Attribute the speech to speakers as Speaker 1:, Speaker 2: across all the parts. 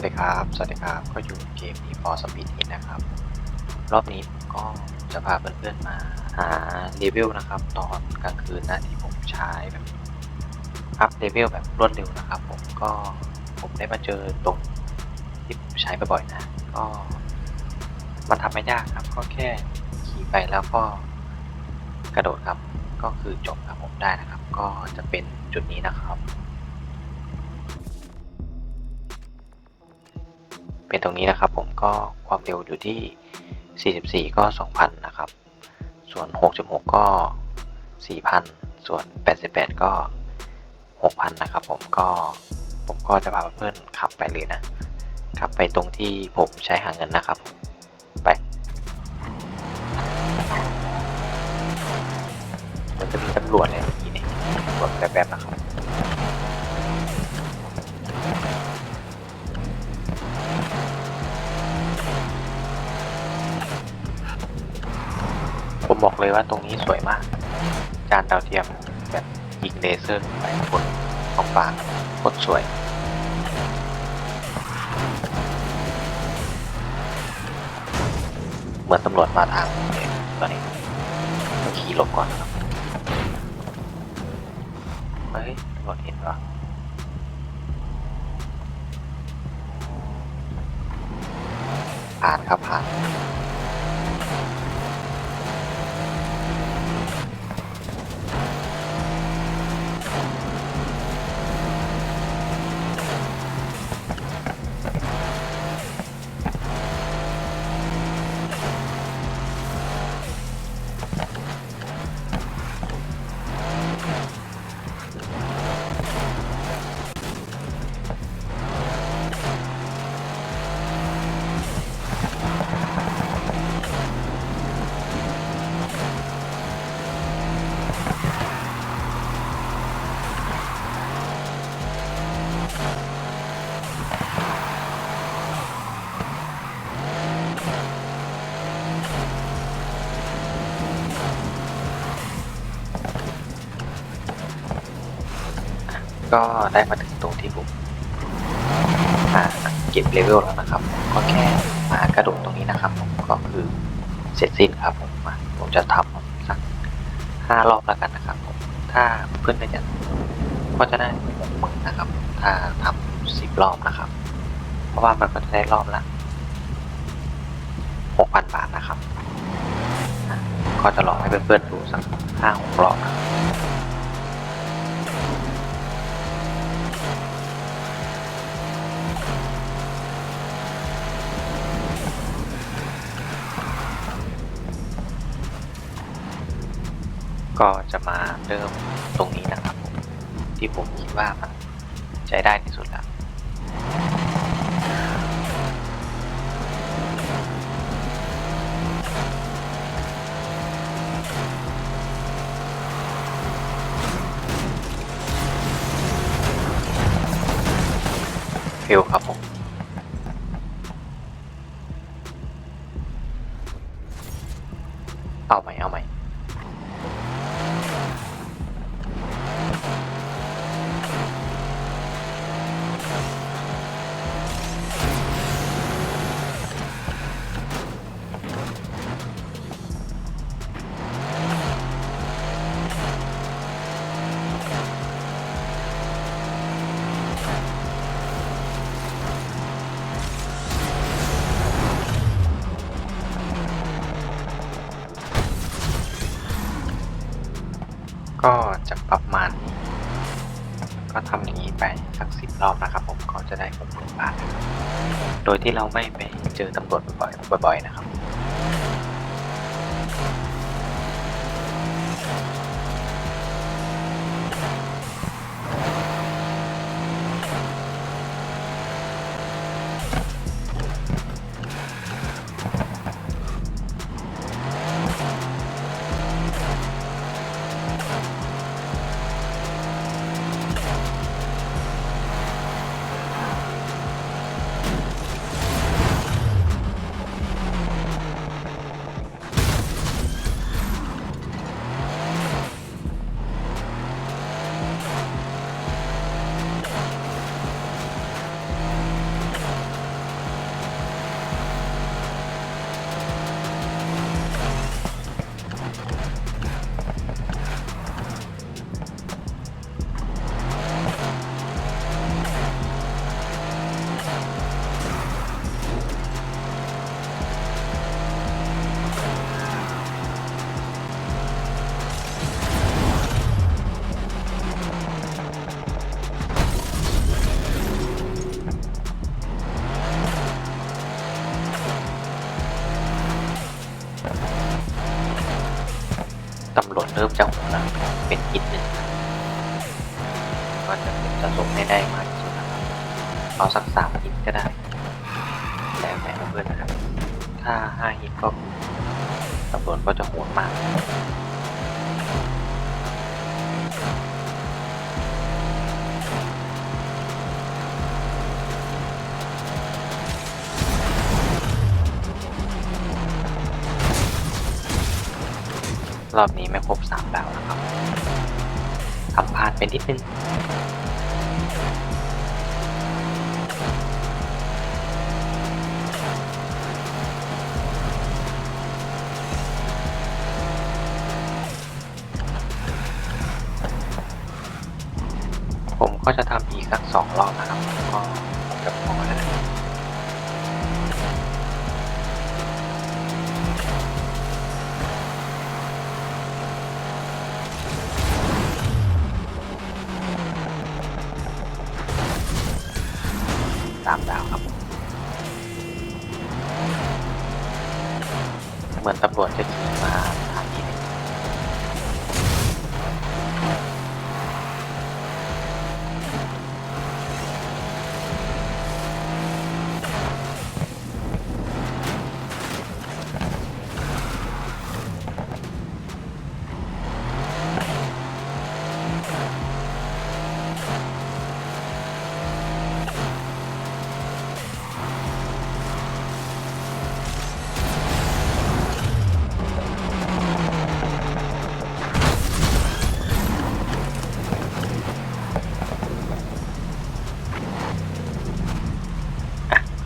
Speaker 1: วัสดีครับ สวัสดีครับ ก็อยู่เกมนี้พอสปีดอินนะครับ รอบนี้ผมก็จะพาเพื่อนๆมาหาเลเวลนะครับ ตอนกลางคืนนะที่ผมใช้แบบอัพเลเวลแบบรวดเร็วนะครับ ผมก็ผมได้มาเจอตรงที่ผมใช้บ่อยๆนะ ก็มันทำไม่ยากครับ ก็แค่ขี่ไปแล้วก็กระโดดครับ ก็คือจบครับผมได้นะครับ ก็จะเป็นจุดนี้นะครับ เป็นตรงนี้นะครับผมก็ความเร็วอยู่ที่ 44 ก็ 2,000 นะครับ ส่วน 6.6 ก็ 4,000 ส่วน 88 ก็ 6,000 นะครับผมก็ผมก็จะพาเพื่อนขับไปเลยนะ ขับไปตรงที่ผมใช้หาเงินนะครับ ไปมันจะมีตำรวจเนี่ยเมื่อกี้นี่ตำรวจแบบๆนะครับ ผมบอกเลยว่าตรงนี้สวยมาก จานดาวเทียมแบบยิงเลเซอร์ไปบนท้องฟ้าโคตรสวยเหมือนตำรวจมาทางตอนนี้ขี่หลบก่อนนะครับเฮ้ยตำรวจเห็นปะผ่านครับผ่าน ก็ได้มาถึงตรงที่ผมอ่าเก็บเลเวลแล้วนะครับ ก็แค่มากระโดดตรงนี้นะครับผมก็คือเสร็จสิ้นครับผมมาผมจะทำสักห้ารอบแล้วกันนะครับผมถ้าเพื่อนได้จะก็จะได้หกหมื่นนะครับ ถ้าทำสิบรอบนะครับ เพราะว่ามันก็จะได้รอบละหกพันบาทนะครับ ก็จะลองให้เพื่อนๆดูสักห้าหกรอบนะ ก็จะมาเริ่มตรงนี้นะครับ ที่ผมคิดว่ามันใช้ได้ที่สุดแล้ว ก็จะประมาณนี้ก็ทำอย่างนี้ไปสักสิบรอบนะครับ ผมก็จะได้หกหมื่นบาทนโดยที่เราไม่ไปเจอตำรวจบ่อยๆบ่อยๆนะครับำรวจเริ่มจะหัวหลังเป็นฮิตหนึ่งก็จะเป็นสะสมให้ได้มากที่สุดนะครับเอาสักสามฮิตก็ได้แล้วแต่เพื่อนนะครับ ถ้าห้าฮิตก็ตำรวจก็จะโหดมาก รอบนี้ไม่ครบสามดาวนะครับทำพลาดไปนิดนึงผมก็จะทำอีกสักสองรอบนะครับ ก็จะพอแล้ว สามดาวครับเหมือนตำรวจจะขี่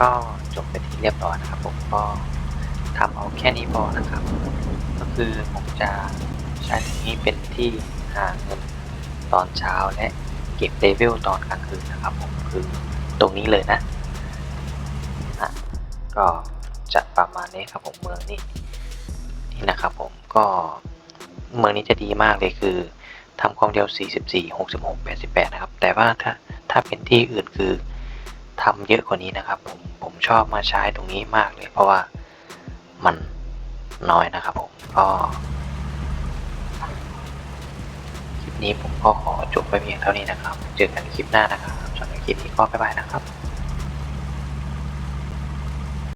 Speaker 1: ก็จบไปที่เรียบร้อยนะครับ ผมก็ทำเอาแค่นี้พอนะครับ ก็คือผมจะใช้ตรงนี้เป็นที่หาเงินตอนเช้าและเก็บเลเวลตอนกลางคืนนะครับ ผมคือตรงนี้เลยนะอะก็จะประมาณนี้ครับผมเมืองนี้นี่นะครับ ผมก็เมืองนี้จะดีมากเลยคือทำความเร็ว 44 66 88 นะครับ แต่ว่าถ้าถ้าเป็นที่อื่นคือ ทำเยอะกว่านี้นะครับ ผมผมชอบมาใช้ตรงนี้มากเลย เพราะว่ามันน้อยนะครับ ผมก็คลิปนี้ผมก็ขอจบไปเพียงเท่านี้นะครับ เจอกันคลิปหน้านะครับสำหรับคลิปนี้ก็บ๊ายบายนะครับ